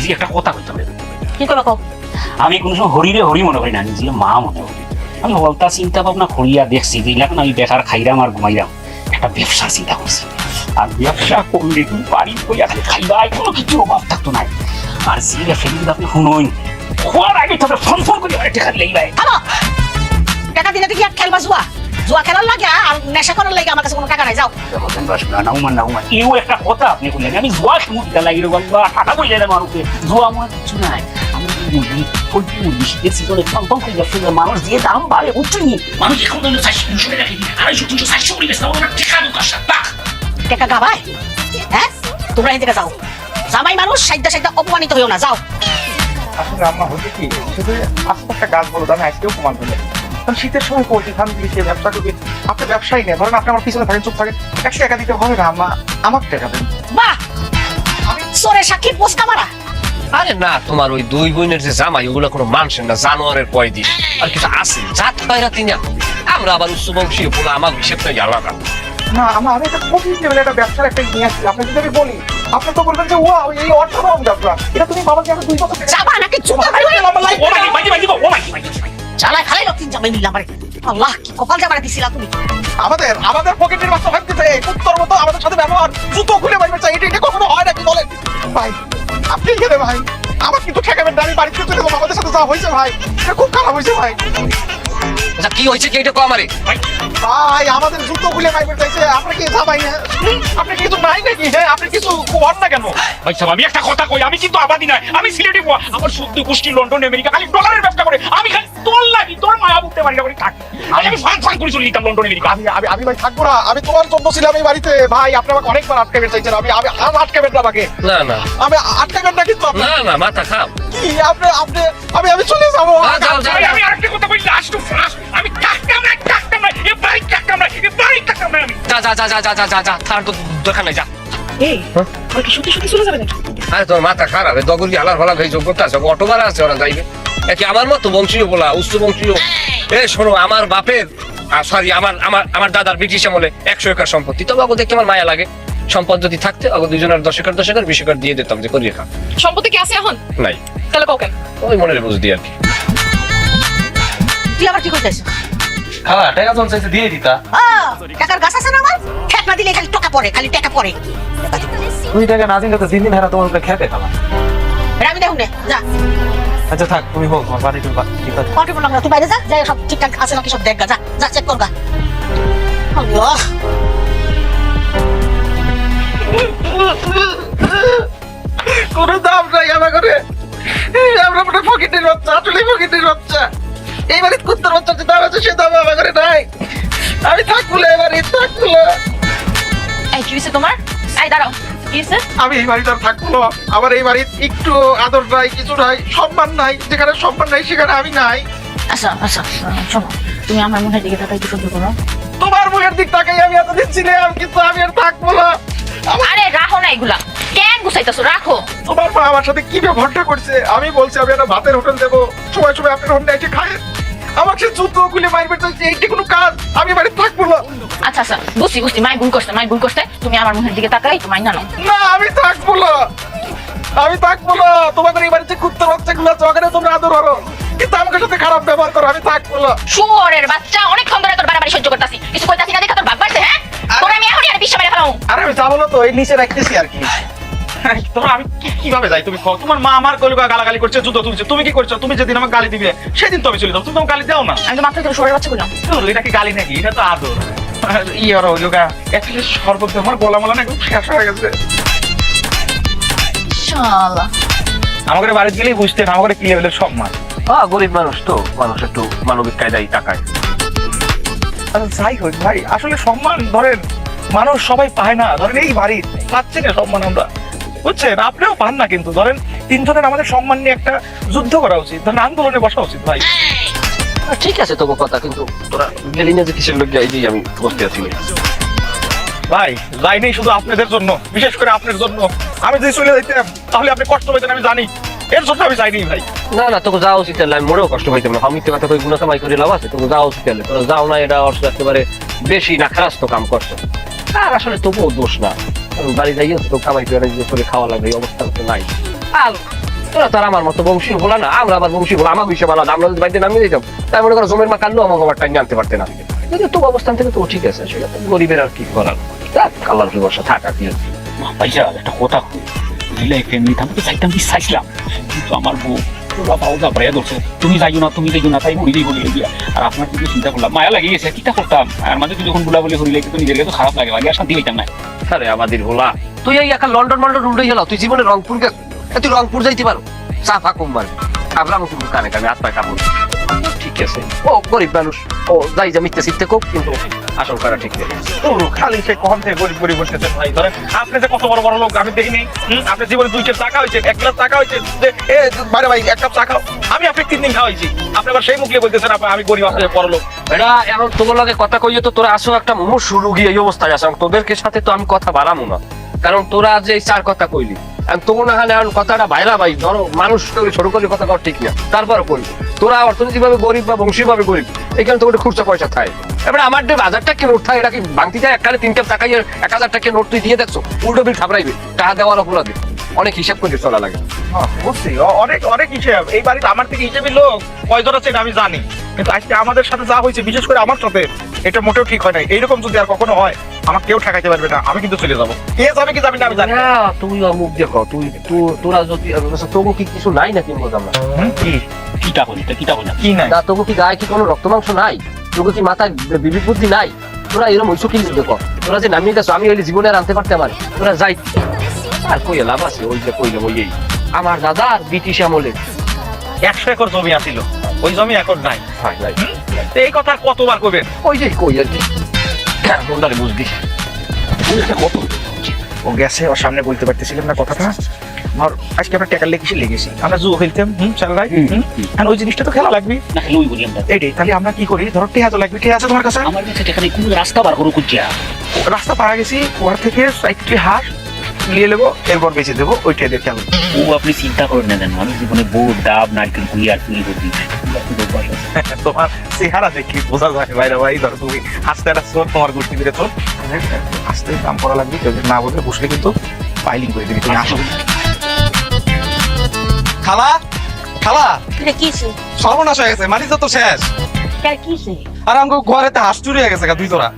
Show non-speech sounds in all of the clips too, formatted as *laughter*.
যে একটা কথা কইতাম। কি কও? আমি কোনো সময় হরিরে হরি মনে করি না নিজে মা মনে করি। আমি বলতা চিন্তা ভাবনা করিয়া দেখছি যে এখন আমি বেকার খাইরাম আর ঘুমাইরাম। একটা ব্যবসার চিন্তা করছি। আর ব্যবসা করলে তুমি বাড়ি কইয়া খালি খাইবাই কোনো কিছু অভাব থাকতো না আর ব্যবসা কিন্তু আপনি শুনোই খোয়ার আগে তবে ফোন ফোন করে খালি লেগবাই থামো! টাকা দিলে কি আর খেলবা জুয়া। জুয়া খেলার লাগে আর নেশা করার লাগে আমার কাছে কোনো টাকা নাই যাও। এও একটা কথা আপনি বললেন আমি জুয়া সমুদ্র লাগি রে বাবা টাকা জুয়া আমার কিছু নাই। মানুষ দাম বাড়ে বুঝছেন মানুষ এখন চারশো টাকা আড়াইশো তিনশো চারশো করে টিকা টাকা হ্যাঁ? তোমরা এদিকে যাও। জামাই মানুষ সাইডা সাইডা অপমানিত হইও না যাও। আসলে আম্মা হচ্ছে কি শুধু আস্তে একটা গাছ বলো আমি আজকেও প্রমাণ করলাম কারণ শীতের সময় পোল্ট্রি ফার্ম দিয়ে ব্যবসা করবে আপনি ব্যবসায়ী নেই ধরেন আপনি আমার পিছনে থাকেন চুপ থাকেন। একশো টাকা দিতে হবে না আম্মা আমার টাকা দেন। বাহ! সোরে সাক্ষী পোস্কা মারা। আরে না তোমার ওই দুই বোনের যে জামাই ওগুলো কোনো মানুষের না জানোয়ারের পয়দি আর কিছু আছে? জাত পায়রা তিনা আমরা আবার উচ্চবংশীয় পুরো আমার হিসেবটা আলাদা। না আমার আমি একটা কঠিন লেভেলে একটা ব্যবসার একটা নিয়ে আসছি আপনি যদি আমি বলি আপনি তো বলবেন যে ওয়া এই অসাধারণ ব্যবসা। এটা তুমি বাবাকে আমি দুই বছর যাবা নাকি? জুতা আমার life- ও মাইকি ও মাইকি মাইকি চালাই খালাই লোক তিন জামাই নিলাম আমারে। আল্লাহ, কি কপাল জামারে দিছিলা তুমি। আমাদের আমাদের পকেটের বাচ্চা ভাবতেছে উত্তর মতো আমাদের সাথে ব্যবহার, জুতো খুলে বাইবে চাই, এটা এটা কখনো হয় নাকি বলেন? ভাই, আপনি গেলে ভাই? আমার কিন্তু ঠেকাবেন না, আমি বাড়িতে চলে যাব, আমাদের সাথে যা হয়েছে ভাই খুব খারাপ হয়েছে ভাই। আচ্ছা কি হয়েছে কি এটা কো আমারে? ভাই আমাদের জুতো খুলে বাইবে চাইছে আপনি কি যাবাই আপনি কিছু নাই নাকি? হ্যাঁ আপনি কিছু হন না কেন? ভাই সাহেব আমি একটা কথা কই আমি কিন্তু আবাদি নাই আমি সিলেটি বুয়া আমার সত্যি গোষ্ঠী লন্ডন আমেরিকা খালি ডলারের ব্যবসা করে। আমি খালি তোর লাগি তোর মায়া বুঝতে পারি না করে থাকি আমি ফান ফান করে চলে যেতাম লন্ডন আমেরিকা। আমি আমি আমি ভাই থাকব না আমি তোমার জন্য ছিলাম এই বাড়িতে। ভাই আপনি আমাকে অনেকবার আটকাবেন চাইছেন আমি আমি আর আটকাবেন না আমাকে না না। আমি আটকাবেন না কিন্তু না না মাথা খাও। কি আপনি আপনি আমি আমি চলে যাব। আমি আরেকটা কথা বলি লাস্ট টু ফার্স্ট আমি থাকতাম না থাকতাম না এ বাড়ি থাকতাম না এ বাড়ি থাকতাম না আমি। যা যা যা যা যা যা যা যা তার তো দরকার নাই যা। এই ওই কি সত্যি সত্যি চলে যাবে নাকি? আরে তোর মাথা খারাপ এই দগরি হালার ফালা যোগ্য আছে অটো ভাড়া আছে ওরা যাইবে। একে আমার মতো বংশীয় বলা উচ্চ বংশীয়? এ শোনো আমার বাপের সরি আমার আমার আমার দাদার ব্রিটিশ আমলে একশো একর সম্পত্তি। তবে ওকে দেখতে আমার মায়া লাগে। সম্পদ যদি থাকতে ওকে দুজনের দশ একর দশ একর বিশ একর দিয়ে দিতাম যে করিয়ে খা। সম্পত্তি কি আছে এখন? নাই। তাহলে কাউকে ওই মনের বুঝ দিয়ে আর কি। তুই আবার কি করতেছ খালা টাকা যখন চাইছে দিয়ে দিতা টাকার গাছ আছে না আমার? ঠেক না দিলে খালি টাকা পড়ে খালি টাকা পড়ে। দুই টাকা না দিলে তো দিন দিন হারা তোমার উপরে খেতে খালা। আমি দেখুন যা। আচ্ছা থাক তুমি হোক তোমার বাড়ি তুমি ঠিক আছে। কন্ট্রি বললাম না তুই বাইরে যা যাই সব ঠিকঠাক আছে নাকি সব দেখ গা, যা যা চেক কর গা। আল্লাহ। কোনো দাম নাই আমার করে আমরা পকেটের বাচ্চা আসলে পকেটের বাচ্চা। এই বাড়িতে কুত্তার বাচ্চা যে দাম আছে সে দাম আমার করে নাই। আমি থাকব না এবারে থাকব না। এই কি হয়েছে তোমার? এই দাঁড়াও। আমি এই বাড়িতে থাকব না। আমার এই বাড়ির একটু আদর নাই কিছু নাই সম্মান নাই। যেখানে সম্মান নাই সেখানে আমি নাই। আচ্ছা আচ্ছা শোনো তুমি আমার মুখের দিকে তাকাই করো। তোমার মুখের দিক তাকাই আমি এতদিন ছিলাম কিন্তু আমি আর থাকব না। আরে রাখো না এগুলা। কেন গুছাইতেছো? রাখো। তোমার মা আমার সাথে কি ব্যবহারটা করছে? আমি বলছি আমি একটা ভাতের হোটেল দেবো। সময় সময় আপনার হোটেলে এসে খায় আমাকে যুদ্ধ খুলে মারবে চাইছে এইটি কোনো কাজ? আমি বাড়িতে থাকব না। আচ্ছা আচ্ছা বুঝছি বুঝছি মাই ভুল করছে মাই ভুল করছে। তুমি আমার মুখের দিকে তাকাই তো মাই না না আমি থাকব না। আমি থাকব না। তোমাদের এই বাড়িতে কুত্তার বাচ্চা গুলো আছে ওখানে তোমরা আদর করো। কিন্তু আমাকে সাথে খারাপ ব্যবহার করো আমি থাকব না। শুয়োরের বাচ্চা অনেকক্ষণ ধরে তোর বাড়াবাড়ি সহ্য করতেছি। কিছু কইতাছি না দেখা তোর ভাগ বাড়ছে হ্যাঁ? তোর আমি এখনই আর বিশ্ব মেরে ফেলাম আরে আমি যাব না তো এই নিচে রাখতেছি আর কি। তোমার আমি কীভাবে যাই? তুমি তোমার মা আমার কলিকা গালাগালি করছে যুদ্ধ তুলছে। তুমি কি করছ? তুমি যেদিন আমাকে গালি দিবে সেদিন তো আমি চলে যাব। তুমি তো গালি দাও না। আমি তো মাত্র তোর শুয়োরের বাচ্চা করলাম এটা কি গালি নাকি? এটা তো আদর। ই আর অ্যাকচুয়ালি সর্বত আমার গলা মলা না একদম শেষ হয়ে গেছে। আমাদের বাড়িতে গেলেই বুঝতেন আমাদের কি লেভেলের সম্মান। হ্যাঁ গরিব মানুষ তো। মানুষ একটু মানবিক কায়দায় টাকায় আচ্ছা যাই হোক ভাই আসলে সম্মান ধরেন মানুষ সবাই পায় না। ধরেন এই বাড়ি পাচ্ছে না সম্মান আমরা। বুঝছেন? আপনিও পান না কিন্তু। ধরেন তিনজনের আমাদের সম্মান নিয়ে একটা যুদ্ধ করা উচিত। ধরেন আন্দোলনে বসা উচিত ভাই। ঠিক আছে তবু কথা কিন্তু তোরা গেলি না যে কিসের লোক যাই আমি বসতে আছি। ভাই লাইনে শুধু আপনাদের জন্য। বিশেষ করে আপনার জন্য। আমি যদি চলে যাইতাম তাহলে আপনি কষ্ট পেতেন আমি জানি। এর জন্য আমি যাইনি ভাই। না না তোকে যাওয়া উচিত আমি মোটেও কষ্ট পাইতাম না। আমি তো কথা গুণা কামাই করে লাভ আছে তোকে যাওয়া উচিত তাহলে। তোরা যাও না এটা অর্থ একেবারে বেশি না খারাপ তো কাম করছ। আর আসলে তবুও দোষ না। বাড়ি যাইও তো কামাই করে করে খাওয়া লাগে এই অবস্থা তো নাই। আর তোরা তার আমার মতো বংশী বলা না, আমরা আবার বংশী বলা আমার বিষয় আলাদা, আমরা যদি বাড়িতে নামিয়ে দিতাম তাই মনে করো জমির মা কান্ড আমাকে আবার টাইম আনতে পারতে না। কিন্তু তো অবস্থান থেকে তো ঠিক আছে, সেটা গরিবের আর কি করার? আল্লাহর কি বর্ষা থাক কি ভাইয়া একটা কথা দিলে ফ্যামিলি আমি চাইতাম কি চাইছিলাম, কিন্তু আমার বউ ওরা পাও যা তুমি যাইও না তুমি যাইও না তাই বলি বলি গিয়া আর আপনার কিন্তু চিন্তা করলাম মায়া লাগিয়ে গেছে কিটা করতাম আর মাঝে তুই যখন নিজের খারাপ লাগে লাগে আর শান্তি হইতাম না আরে আমাদের হোলা তুই এই একা লন্ডন মন্ডন উল্টে গেল তুই জীবনে রংপুর তুই রংপুর যাইতে পারো সাফা কম মার আমরা মতো কানে কানে আত্মায় কামড় ঠিক আছে। ও গরিব মানুষ। ও যাই যা মিথ্যে কিন্তু আসল করা ঠিক নেই। ও, খালি সে কখন থেকে গরিব গরিব ভাই? ধরেন আপনি যে কত বড় বড় লোক আমি দেখিনি। হুম, আপনার জীবনে দুই চার টাকা হয়েছে এক গ্লাস টাকা হয়েছে যে এ বাইরে ভাই এক কাপ খাও। আমি আপনি তিন দিন খাওয়াইছি। আপনি আবার সেই মুখে বলতেছেন আপনি আমি গরিব আপনি বড় লোক। এটা এখন তোমার লগে কথা কইয়ে তো তোরা আসো একটা মুমূর্ষু রুগী এই অবস্থায় আসো তোদেরকে সাথে তো আমি কথা বাড়ামো না। কারণ তোরা যে চার কথা কইলি না উল্টো বিল টাকা অপরাধে। অনেক হিসাব করে চলা লাগে। হ্যাঁ, বুঝছি। অনেক অনেক হিসেব। এই বাড়িতে আমার থেকে হিসেবে লোক আমি জানি। কিন্তু আমাদের সাথে যা হয়েছে বিশেষ করে আমার সাথে এটা মোটেও ঠিক হয় নাই। এইরকম যদি আর কখনো হয় আমাকে কেউ ঠেকাইতে পারবে না আমি কিন্তু চলে যাব। কে যাবে কি যাবে না আমি জানি না। তুই মুখ দেখো তুই তোরা যদি তোকে কি কিছু নাই নাকি কি? কিটা তা কিটা না কি নাই? না তোকে কি গায়ে কি কোনো রক্ত মাংস নাই? তোকে কি মাথায় বিবেক বুদ্ধি নাই? তোরা এরকম হইছো কি দেখো? তোরা যে নামিয়ে গেছো আমি হইলে জীবনে আর আনতে পারতে আমার তোরা যাই। আর কই লাভ আছে? ওই যে কইলে ওই এই। আমার দাদা ব্রিটিশ আমলে। একশো একর জমি আছিল। ওই জমি এখন নাই। হয় এই কথা আর কতবার কইবেন? ওই যে কই আর বুঝলি। কত? ও গেছে ওর সামনে বলতে পারতেছিলাম না কথাটা। আমার আজকে আমরা টাকার লেগেছি লেগেছি। আমরা জুয়ো খেলতাম হুম চাল রাই হুম। আর ওই জিনিসটা তো খেলা লাগবে। না খেলে ওই বলি আমরা এইটাই তাহলে আমরা কি করি? ধরো টেহা তো লাগবে। টেহা আছে তোমার কাছে? আমার কাছে এখানে কোনো রাস্তা বার করো কুচিয়া রাস্তা পাড়া গেছি ওর থেকে একটি হাঁস নিয়ে নেব এরপর বেঁচে দেবো ওইটাই দেখে আমি। ও আপনি চিন্তা করেন না দেন মানুষ জীবনে বোট ডাব নারকেল কুড়ি আর চুরি করবি *laughs* তোমার চেহারা দেখি বোঝা যায় বাইরে ভাই ধরো তুমি হাসতে হাসতে তোমার গোষ্ঠী দিলে তো আস্তে কাম করা লাগবে কেউ না বলে বসলে কিন্তু পাইলিং করে দিবি তুমি আসো। খালা খালা সর্বনাশ হয়ে গেছে মানি তো শেষ। আর আমাকে ঘরেতে হাঁস চুরি হয়ে গেছে গা দুই তোরা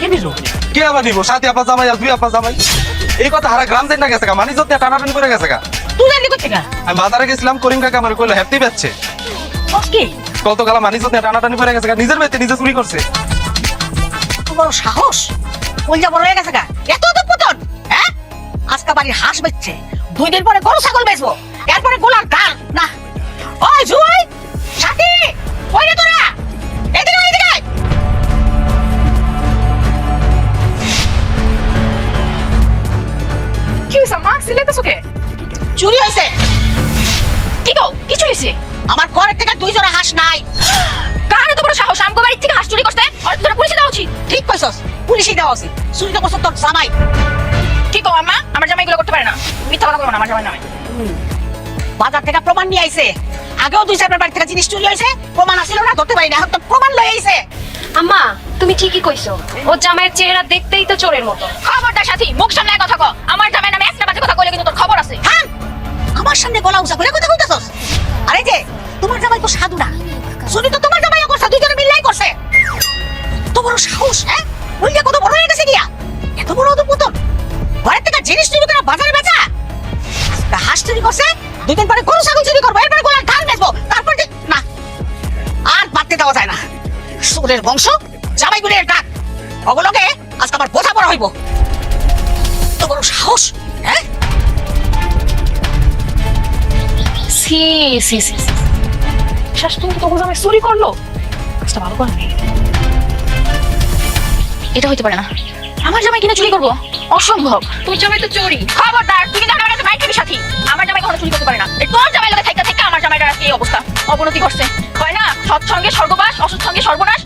কে দিল? কে আবার নিবো সাথে আপা জামাই আর দুই আপা জামাই। এই কথা হারা গ্রাম দেন না গেছে গা মানি যত টানাটানি করে গেছে গা। তুই জানি কোথা থেকে আমি বাজারে গেছিলাম করিম কাকা আমার কইলো হ্যাপি বেচছে ওকে কত গালা মানি যত টানাটানি করে গেছে গা নিজের বেচে নিজে চুরি করছে। তোমার সাহস? কলজা বড় হয়ে গেছে গা। এত তো পুতন হ্যাঁ? আজকা বাড়ির হাঁস বেচছে দুই দিন পরে গরু ছাগল বেচবো। এরপরে গোলার গাল। না। ওই জুই সাথী ওই রে তোরা? হইছে মা সিলেতেছো কে? চুরি হয়েছে কি গো কিছু হইছে? আমার ঘরের থেকে দুই জোড়া হাঁস নাই। কার এত বড় সাহস? আমগো বাড়ি থেকে হাঁস চুরি করতে? আর তোরা পুলিশে দেওয়া উচিত। ঠিক কইছস দেওয়া আছে চুরি তো তোর জামাই। কি কো আম্মা? আমার জামাই এগুলো করতে পারে না। মিথ্যা কথা বলো না আমার জামাই নামে বাজার থেকে প্রমাণ নিয়ে আইছে। আগেও দুই চারবার বাড়ি থেকে জিনিস চুরি হয়েছে প্রমাণ আসিল না ধরতে পারি না এখন তো প্রমাণ লয়ে আইছে। আম্মা তুমি ঠিকই কইছো। ও জামাইয়ের চেহারা দেখতেই তো চোরের মতো। খবরদার সাথী মুখ সামলায় কথা কো আমার জামাই নামে বাজে কথা কইলে কিন্তু তোর খবর আছে। হ্যাঁ আমার সামনে গলা উঁচা করে কথা কইতাছস আরে যে, তোমার জামাই তো সাধু না। শুনি তো, তোমার জামাইও করছে, দুইজনে মিললাই করছে। তো বড় সাহস হ্যাঁ? বললে কত বড় হয়ে গেছে গিয়া। এত বড় তো পুতন ঘরের থেকে জিনিস চুরি করে বাজারে বেচা। হাঁস চুরি করছে দুই দিন পরে গরু, ছাগল চুরি করব, এরপরে গোলার ধান বেচবো তারপর না, আর বাড়তে দেওয়া যায় না। সুরের বংশ জামাই গুলের ডাক। অবলগে আজকে আমার বোঝা বড় হইব। সি সি সি। তুমি জামাই চুরি করল? কাজটা ভালো করে এটা হইতে পারে না। আমার জামাই কিনা চুরি করব? অসম্ভব। তুই জামাই তো চোরি। খবরদার তুই কিন্তু আমার কাছে মাইক খাবি সাথী। আমার জামাই কখনো চুরি করতে পারে না। এই তোর জামাই লোকে থাকতে থাকতে আমার জামাইটার আজকে এই অবস্থা। অবনতি করছে হয় না? সৎসঙ্গে স্বর্গবাস অসৎ সঙ্গে সর্বনাশ?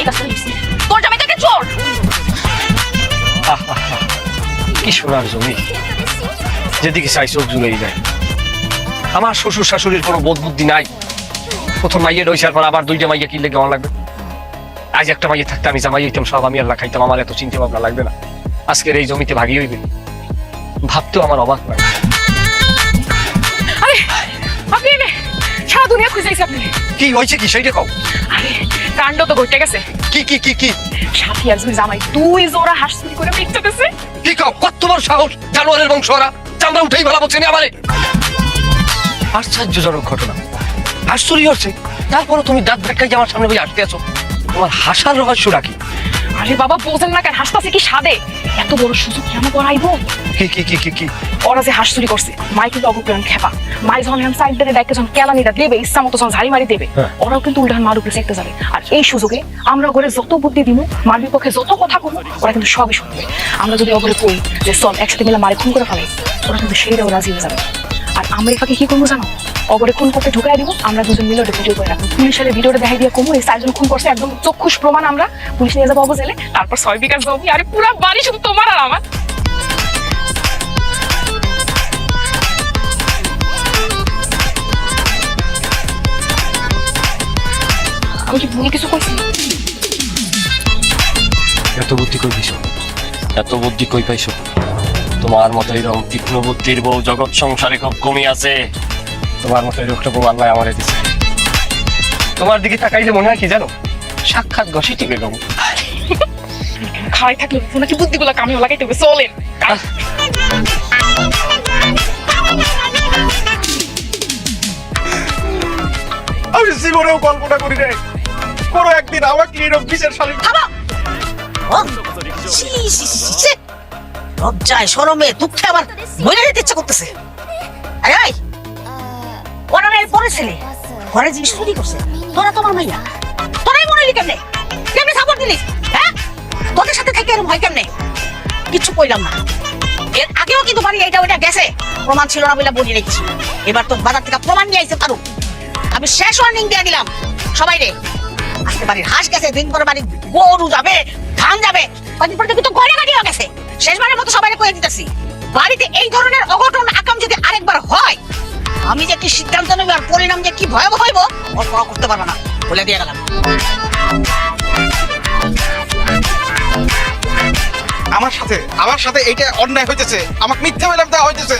এই কাজটা হয়েছে। তোর জামাই থেকে চোর! কি সোনার জমি? যেদিকে চাই চোখ জুড়েই যায় আমার শ্বশুর শাশুড়ির কোনো বোধ বুদ্ধি নাই। প্রথম মাইয়ে রয়েছে পর আবার দুইটা মাইয়া কিনলে কেমন লাগবে? আজ একটা মাইয়ে থাকতে আমি জামাই হইতাম সব আমি আল্লাহ খাইতাম আমার এত চিন্তা ভাবনা লাগবে না। আজকের এই জমিতে ভাগি হইবে। ভাবতেও আমার অবাক লাগে। আরে নিয়ে খুঁজেছি আপনি। কি হয়েছে কি? সেইটা কও। আরে কাণ্ড তো ঘটে গেছে। কি কি কি কি? সাথী আর জামাই দুই জোড়া হাঁস করে দিছে কি কও? কত বড় সাহস? জানোয়ারের বংশ ওরা চামড়া উঠেই ভালো বলছে না আমারে। আশ্চর্যজনক ঘটনা। আশ্চর্য হচ্ছে তারপরে তুমি দাঁত ধাক্কাই আমার সামনে বই আসতে আছো তোমার হাসার রহস্যটা কি? আরে বাবা বোঝেন না কেন হাসতাছে কি সাদে? এত বড় সুযোগ কেন করাইবো? কি কি কি কি কি? ওরা যে হাঁস চুরি করছে মাই কিন্তু অগপ্রাণ খেপা। মাই যখন হ্যাম সাইড দিয়ে ডাইকে যখন কেলানিটা দেবে ইচ্ছা মতো যখন ঝাড়ি মারি দেবে হ্যাঁ। ওরাও কিন্তু উল্টান মার উপরে চেকতে যাবে। আর এই সুযোগে আমরা ঘরে যত বুদ্ধি দিব মার বিপক্ষে যত কথা কমু ওরা কিন্তু সবই শুনবে। আমরা যদি ওপরে কই যে চল একসাথে মিলে মারে খুন করে ফেলাই ওরা কিন্তু সেইটাও রাজি হয়ে যাবে। আর আমরা এটাকে কি করব জানো? অগরে খুন করতে ঢুকাই দিব, আমরা দুজন মিলে ওটা ভিডিও করে রাখব। পুলিশের ভিডিওটা দেখাই দিয়ে কমু, এই চারজন খুন করছে, একদম চক্ষুষ প্রমাণ আমরা। পুলিশ নিয়ে যাব অবজেলে, তারপর ছয় বিকাশ জমি আরে পুরা বাড়ি শুধু তোমার আর আমার। এত বুদ্ধি কই পাইছো? এত বুদ্ধি কই পাইছো? তোমার মতো এরকম তীক্ষ্ণ বুদ্ধির বউ জগৎ সংসারে খুব কমই আছে। তোমার মতো এরকম বউ আল্লাহ আমারে দিছে। তোমার দিকে তাকাইলে মনে হয় কি জানো? সাক্ষাৎ গসিটি বেগম। খাওয়াই থাকলে নাকি বুদ্ধিগুলো কামিও লাগাইতে হবে চলেন। আমি জীবনেও কল্পনা করি নাই। কোনো একদিন আমাকে এরকম বিচার শালী থামো! ও, ছি, ছি, ছি, ছি, ছি। লজ্জায়, শরমে, দুঃখে আমার মরে যেতে ইচ্ছা করতেছে। আরে ভাই ওরা না পরে ছেলে। ঘরে জিনিস চুরি করছে। তোরা তোমার মাইয়া। তোরাই মনে হলি কেমনে? কেমনে সাপোর্ট দিলিস হ্যাঁ? তোদের সাথে থেকে এরকম হয় কেমনে? কিচ্ছু কইলাম না। এর আগেও কিন্তু বাড়ি এইটা ওইটা গেছে। প্রমাণ ছিল না বলে বলি রেখেছি এবার তো বাজার থেকে প্রমাণ নিয়ে আইছে পারু আমি শেষ ওয়ার্নিং দিয়ে দিলাম। সবাই রে, আজকে বাড়ির হাঁস গেছে, দিন পরে বাড়ির গরু যাবে, ধান যাবে। কদিন পরে তো গয়না গাড়িও গেছে। শেষবারের মতো সবাই কয়ে দিতেছি বাড়িতে এই ধরনের অঘটন আকাম যদি আরেকবার হয় আমি যে কি সিদ্ধান্ত নেব আর পরিণাম যে কি ভয়াবহ হইব কল্পনা করতে পারব না বলে দিয়ে গেলাম। আমার সাথে আমার সাথে এটা অন্যায় হইতেছে আমাকে মিথ্যা মেলাম দেওয়া হইতেছে।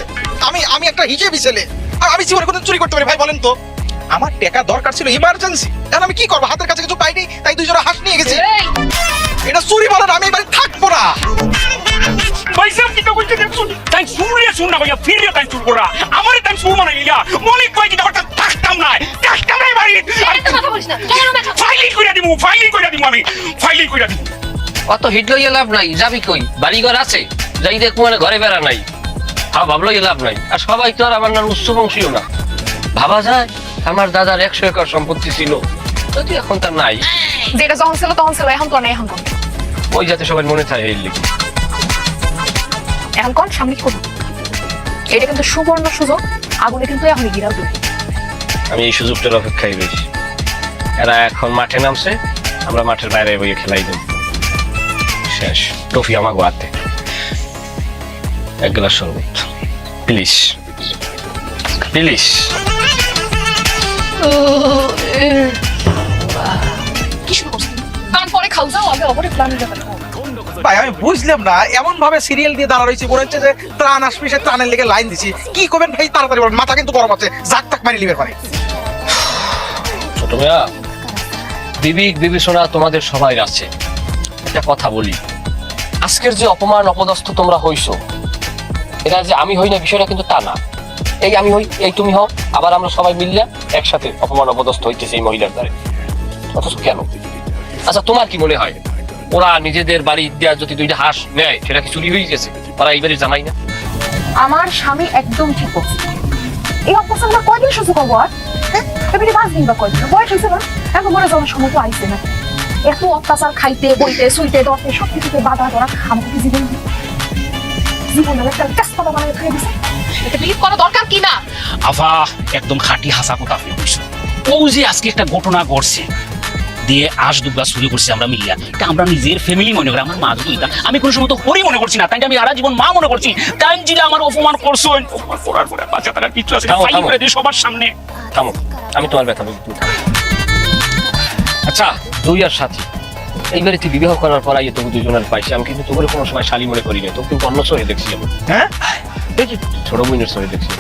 আমি আমি একটা হিসেবে ছেলে আর আমি জীবনে কোনো চুরি করতে পারি ভাই বলেন তো। আমার টাকা দরকার ছিল ইমার্জেন্সি এখন আমি কি করব? হাতের কাছে কিছু পাইনি তাই দুজনে হাঁস নিয়ে গেছি। এটা চুরি বলেন আমি এবার থাকব না। পয়সা কি তো কইতে দেখছ তাই শুনলে শুন না কইয়া ফিরিয়ে তাই চুর করা আমারে তাই সুর মানে ইয়া মলিক কই দিতে হঠাৎ থাকতাম না থাকতাম না বাড়ি। কথা বলিস না কেন কথা ফাইলিং কইরা দিমু ফাইলিং কইরা দিমু আমি ফাইলিং কইরা দিমু। অত হিট লইয়া লাভ নাই যাবি কই? বাড়ি ঘর আছে যাই দেখ মানে ঘরে বেড়া নাই। হ্যাঁ ভাবলো লাভ নাই। আর সবাই তো আর আমার নাম উচ্চ বংশীয় না। ভাবা যায় আমার দাদার একশো একর সম্পত্তি ছিল। যদি এখন তার নাই। যেটা যখন ছিল তখন ছিল এখন তো নেই এখন ওই যাতে সবাই মনে থাকে এই লিখে এখন সামনে কি করব এটা কিন্তু সুবর্ণ সুযোগ আগুনে কিন্তু এখন গিরাও দেবে। আমি এই সুযোগটার অপেক্ষায় বেশি এরা এখন মাঠে নামছে আমরা মাঠের বাইরে বইয়ে খেলাই দেব। শেষ। টফি আমাকে হাতে। এক গ্লাস শরবত। প্লিজ। প্লিজ। খাও যাও আগে অপরে প্ল্যান যাবে ভাই আমি বুঝলাম না এমন ভাবে সিরিয়াল দিয়ে দাঁড়া রয়েছে মনে হচ্ছে যে ত্রাণ আসবে সে ত্রাণের লেগে লাইন দিছি। কি করবেন ভাই? তাড়াতাড়ি বলেন মাথা কিন্তু গরম আছে। জাক তাক মারি লিবের পারে ছোট মেয়া বিবেক বিবেচনা তোমাদের সবাই আছে। একটা কথা বলি। আজকের যে অপমান অপদস্থ তোমরা হইছো এটা যে আমি হই না বিষয়টা কিন্তু তা না। এই আমি হই এই তুমি হও আবার আমরা সবাই মিললে একসাথে অপমান অপদস্থ হইতেছে এই মহিলার দ্বারে। অথচ কেন? আচ্ছা তোমার কি মনে হয়? ওরা নিজেদের বাড়ি দেওয়া যদি দুইটা হাঁস নেয় সেটা কি চুরি হয়ে গেছে? ওরা এই বাড়ির জামাই না। আমার স্বামী একদম ঠিক এই আমরা কয়দিন সহ্য করব আর? হ্যাঁ? এবারে পাঁচ দিন বা কয়দিন? বয়স হয়েছে না? এখন মনে যাওয়ার সময় তো আইসে না। এত অত্যাচার খাইতে বইতে শুইতে ধরতে সব কিছুতে বাধা ধরা আমাকে কি জীবন? জীবনের একটা ব্যস্ততা বানায় ফেলে দিছে। এটা বিলিভ করা দরকার কি না? আফা একদম খাঁটি হাসা কথা কইছো ও যে আজকে একটা ঘটনা ঘটছে। দিয়ে আশ দুব্বা শুরু করছি আমরা মিলিয়া। এটা আমরা নিজের ফ্যামিলি মনে করি আমার মা যদি আমি কোনো সময় তো হরি মনে করছি না তাই আমি সারা জীবন মা মনে করছি। তাই জিলে আমার অপমান করছ। অপমান করার পরে বাচ্চা তারা কিচ্ছু আছে ফাইল। করে দিই সবার সামনে। থামো আমি তোমার ব্যথা বুঝি আচ্ছা তুই আর সাথী এই তুই বিবাহ করার পর আইয়ে তুমি দুজনের পাইছি আমি কিন্তু তোমার কোনো সময় শালি মনে করি না তোকে অন্য সরে দেখছি আমি। হ্যাঁ? দেখি ছোট বোনের সরে দেখছি।